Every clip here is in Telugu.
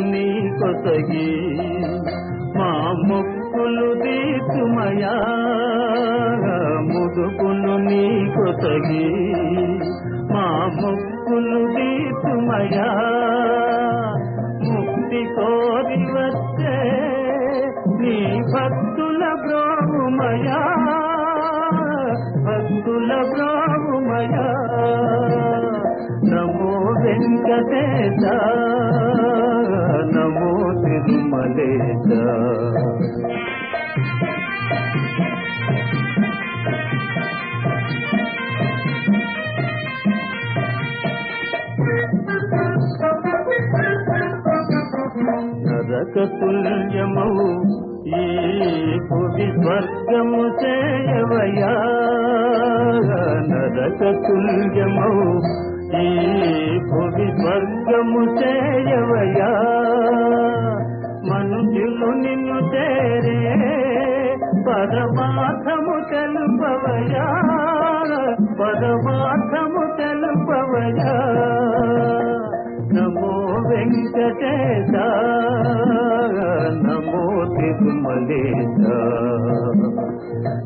మీ కొసగి. మా మొక్కులు దీతుమయా ముదుకులు నీ కొసగి. మా మొక్కులు దీతుమయా ముక్తి కోరి వచ్చే నీ భక్తుల బ్రోమయా భక్తుల బ్రోమయా నమో వెంకటేశ. తిరుమలేశ నరక ఈ భువి స్వర్గము చేయవయా? నరకతుల్యము ఈ భువి స్వర్గము చేయవయా? మనుషులు నిన్ను చేరే పరమార్థము తెలుపవయా పరమార్థము తెలుపవయా నమో వెంకటేశ. నమో తిరుమలేశ.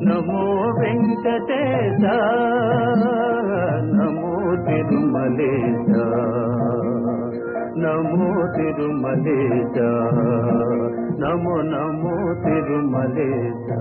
నమో వెంకటేశ. నమో తిరుమలేశ. నమో తిరుమలేశ. నమో నమో తిరుమలేశ.